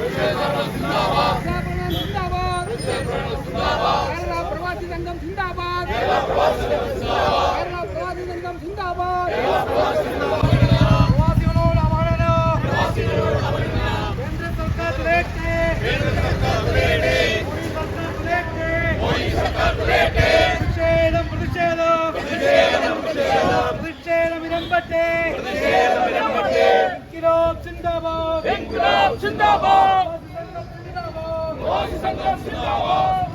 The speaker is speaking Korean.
கேரளா பிரவாசி சங்கம் ச ி ந ் த ா ப ா த hoje sangrando sinal, hoje.